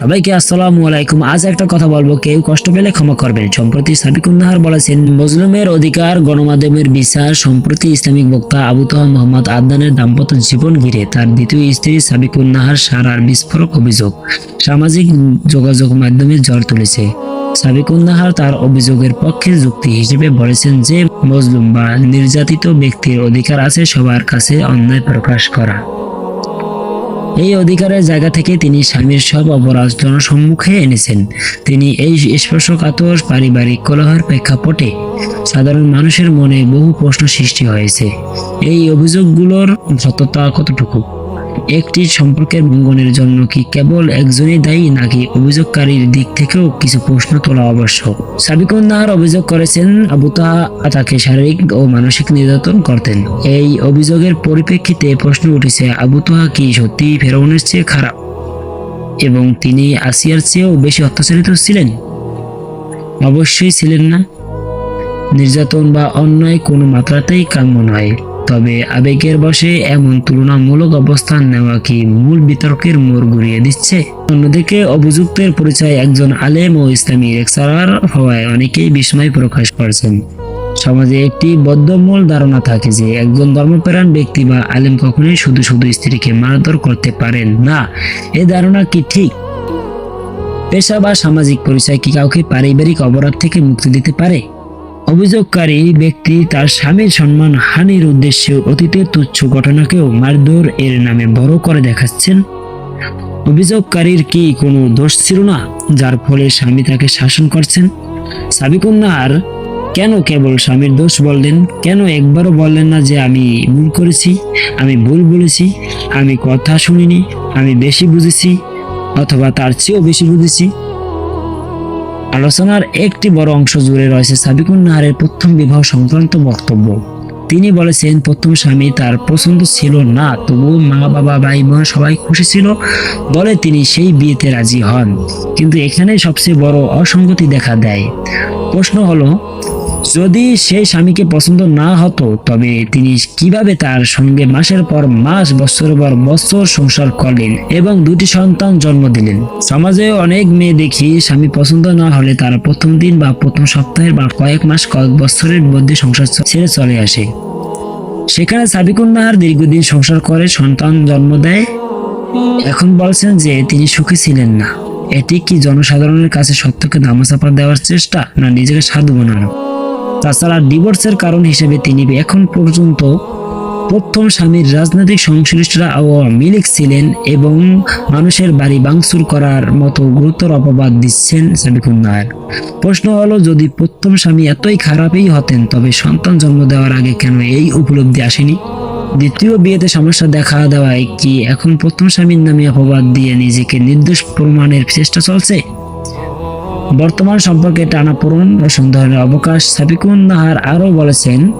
সবাইকে আসসালামু আলাইকুম। আজ একটা কথা বলব। কেউ কষ্ট পেলে ক্ষমা করবেন। সম্প্রতি সাবিকুন্নাহার বলেছেন মজলুমের অধিকার, গণমাধ্যমের বিচার, সম্প্রতি ইসলামিক বক্তা আবু তোহা মোহাম্মদ আদনানের দাম্পত্য জীবন ঘিরে তার দ্বিতীয় স্ত্রী সাবিকুন্নাহার সারার বিস্ফোরক অভিযোগ। সামাজিক যোগাযোগ মাধ্যমে ঝড় তুলেছে। সাবিকুন্নাহার তার অভিযোগের পক্ষে যুক্তি হিসেবে বলেছেন যে মজলুম বা নির্যাতিত ব্যক্তির অধিকার আছে, সবার কাছে অন্যায় প্রকাশ করা। এই অধিকারের জায়গা থেকে তিনি স্বামীর সব অপরাধ জনসম্মুখে এনেছেন। তিনি এই স্পর্শকাতর পারিবারিক কলহের প্রেক্ষাপটে সাধারণ মানুষের মনে বহু প্রশ্ন সৃষ্টি হয়েছে। এই অভিযোগগুলোর সততা কতটুকু? একটি সম্পর্কের ভঙ্গনের জন্য কি কেবল একজনই দায়ী, নাকি অভিযোগকারীর দিক থেকেও কিছু প্রশ্ন তোলা আবশ্যক? সাবিকুন নাহার অভিযোগ করেছেন, আবু তাহা তাকে শারীরিক ও মানসিক নির্যাতন করতেন। এই অভিযোগের পরিপ্রেক্ষিতে প্রশ্ন উঠেছে, আবু তাহা কি সত্যি ফেরাউনের চেয়ে খারাপ? এবং তিনি আসিয়ার চেয়েও বেশি অত্যাচারিত ছিলেন? অবশ্যই ছিলেন না। নির্যাতন বা অন্যায় কোনো মাত্রাতেই কাম্য নয়। তবে আবেগের বশে এমন তুলনামূলক অবস্থান নেওয়া কি মূল বিতর্কের মোড় ঘুরিয়ে দিচ্ছে? অন্যদিকে অভিযুক্তের পরিচয় একজন আলেম ও ইসলামী লেকচারার হওয়ায় অনেকেই বিস্ময় প্রকাশ করছেন। সমাজে একটি বদ্ধমূল ধারণা থাকে যে একজন ধর্মপ্রাণ ব্যক্তি বা আলেম কখনোই শুধু শুধু স্ত্রীকে মারধর করতে পারেন না। এই ধারণা কি ঠিক? পেশা বা সামাজিক পরিচয় কি কাউকে পারিবারিক অপরাধ থেকে মুক্তি দিতে পারে? অভিযোগকারী ব্যক্তি তার স্বামীর সম্মান হানির উদ্দেশ্যে অতীতের তুচ্ছ ঘটনাকেও মারধর এর নামে বড় করে দেখাচ্ছেন। অভিযোগকারীর কি কোনো দোষ ছিল না, যার ফলে স্বামী তাকে শাসন করছেন? সাবিকুন্নার কেন কেবল স্বামীর দোষ বললেন? কেন একবারও বললেন না যে আমি ভুল করেছি? আমি ভুল বলেছি, আমি কথা শুনিনি, আমি বেশি বুঝেছি, অথবা তার চেয়েও বেশি বুঝেছি? আলোচনার একটি বড় অংশ জুড়ে রয়েছে সাবিকুন নাহারের প্রথম বিবাহ সংক্রান্ত বক্তব্য। তিনি বলেছেন, প্রথম স্বামী তার পছন্দ ছিল না, তবুও মা, বাবা ভাই বোন সবাই খুশি ছিল বলে তিনি সেই বিয়েতে রাজি হন। কিন্তু এখানে সবচেয়ে বড় অসঙ্গতি দেখা দেয়। প্রশ্ন হলো যদি সেই স্বামীকে পছন্দ না হতো, তবে তিনি কীভাবে তার সঙ্গে মাসের পর মাস বছরের পর বছর সংসার করলেন এবং দুটি সন্তান জন্ম দিলেন? সমাজে অনেক মেয়ে দেখি স্বামী পছন্দ না হলে তারা প্রথম দিন বা প্রথম সপ্তাহের বা কয়েক মাস, কয়েক বছরের মধ্যে সংসার ছেড়ে চলে আসে। সেখানে সাবিকুন নাহার দীর্ঘদিন সংসার করে সন্তান জন্ম দেয়। এখন বলছেন যে তিনি সুখী ছিলেন না। এটি কি জনসাধারণের কাছে সত্যকে ধামাচাপা দেওয়ার চেষ্টা, না নিজেকে সাধু বানানো? তাছাড়া ডিভোর্সের কারণ হিসেবে তিনি এখন পর্যন্ত প্রথম স্বামীর রাজনৈতিক সংশ্লিষ্টরা আওয়ামী লীগ ছিলেন এবং মানুষের বাড়ি ভাঙচুর করার মতো গুরুতর অপবাদ দিচ্ছেন সাবিকুন নায়ার প্রশ্ন হলো, যদি প্রথম স্বামী এতই খারাপই হতেন, তবে সন্তান জন্ম দেওয়ার আগে কেন এই উপলব্ধি আসেনি? দ্বিতীয় বিয়েতে সমস্যা দেখা দেওয়ায় কি এখন প্রথম স্বামীর নামে অপবাদ দিয়ে নিজেকে নির্দোষ প্রমাণের চেষ্টা চলছে? বর্তমান সম্পর্কে টানাপোড়ন ও সন্দেহের অবকাশ সাবিকুন নাহার আরও বলেছেন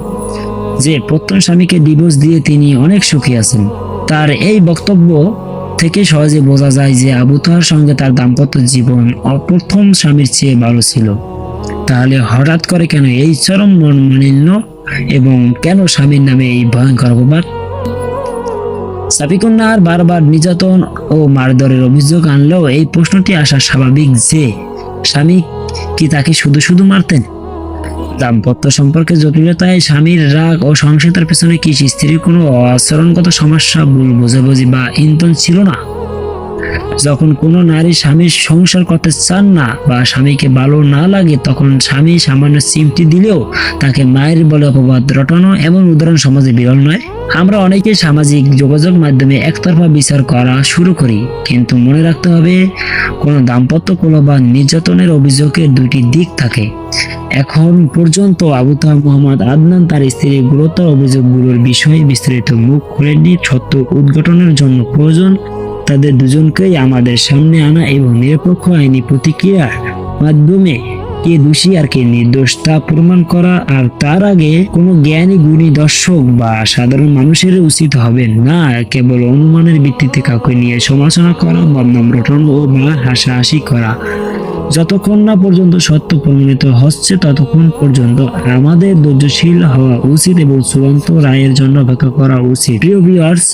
যে প্রথম স্বামীকে ডিভোর্স দিয়ে তিনি অনেক সুখী আছেন। তার এই বক্তব্য থেকে সহজে বোঝা যায় যে, আবু তাহার সঙ্গে তার দাম্পত্য জীবন অপ্রথম স্বামীর চেয়ে ভালো ছিল। তাহলে হঠাৎ করে কেন এই চরম মন মনমালিন্য এবং কেন স্বামীর নামে এই ভয়ঙ্কর অপবাদ? সাবিকুন নাহার বারবার নির্যাতন ও মারধরের অভিযোগ আনলেও এই প্রশ্নটি আসা স্বাভাবিক যে স্বামী, কি তাকে শুধু শুধু মারতেন? দাম্পত্য সম্পর্কে জটিলতায় স্বামীর রাগ ও সংসারের পেছনে কি স্ত্রীর কোনো আচরণগত সমস্যা, ভুল বোঝাবুঝি বা ইন্ধন ছিল না? যখন কোনো নারী স্বামীর সংসার করতে চান না বা স্বামীকে ভালো না লাগে, তখন স্বামী সামান্য চিমটি দিলেও তাকে মায়ের বলে অপবাদ রটানো এমন উদাহরণ সমাজে বিরল নয়। আমরা অনেকে সামাজিক যোগাযোগ মাধ্যমে একতরফা বিচার করা শুরু করি, কিন্তু মনে রাখতে হবে কোনো দাম্পত্য কোনো বা নির্যাতনের অভিযোগের দুটি দিক থাকে। এখন পর্যন্ত আবু তাহ মোহাম্মদ আদনান তার স্ত্রীর গুরুতর অভিযোগগুলোর বিষয়ে বিস্তারিত মুখ খুলেননি। সত্য উদ্ঘাটনের জন্য প্রয়োজন তাদের দুজনকেই আমাদের সামনে আনা এবং নিরপেক্ষ আইনি প্রতিক্রিয়ার মাধ্যমে কে দোষী আর কে নির্দোষ তা প্রমাণ করা আর তার আগে কোনো জ্ঞানী, গুণী দর্শক বা সাধারণ মানুষের উচিত হবে না। কেবল অনুমানের ভিত্তিতে কাউকে নিয়ে সমালোচনা করা, বদনাম রটন ও বা হাসাহাসি করা। যতক্ষণ না পর্যন্ত সত্য প্রমাণিত হচ্ছে, ততক্ষণ পর্যন্ত আমাদের ধৈর্যশীল হওয়া উচিত এবং চূড়ান্ত রায়ের জন্য অপেক্ষা করা উচিত। প্রিয় ভিউয়ার্স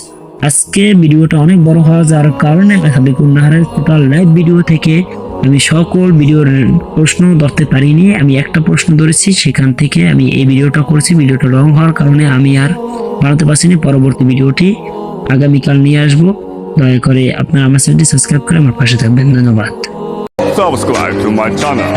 আজকে ভিডিওটা অনেক বড় হওয়া যাওয়ার কারণে সাবিকুন নাহারের টোটাল লাইভ ভিডিও থেকে আমি সকল ভিডিওর প্রশ্ন ধরতে পারিনি। আমি একটা প্রশ্ন ধরেছি, সেখান থেকে আমি এই ভিডিওটা করেছি। ভিডিওটা লং হওয়ার কারণে আমি আর বানাতে পারছিনি। পরবর্তী ভিডিওটি আগামীকাল নিয়ে আসব। দয়া করে আপনারা আমার চ্যানেলটি সাবস্ক্রাইব করে আমার পাশে থাকবেন। ধন্যবাদ। Subscribe to my channel.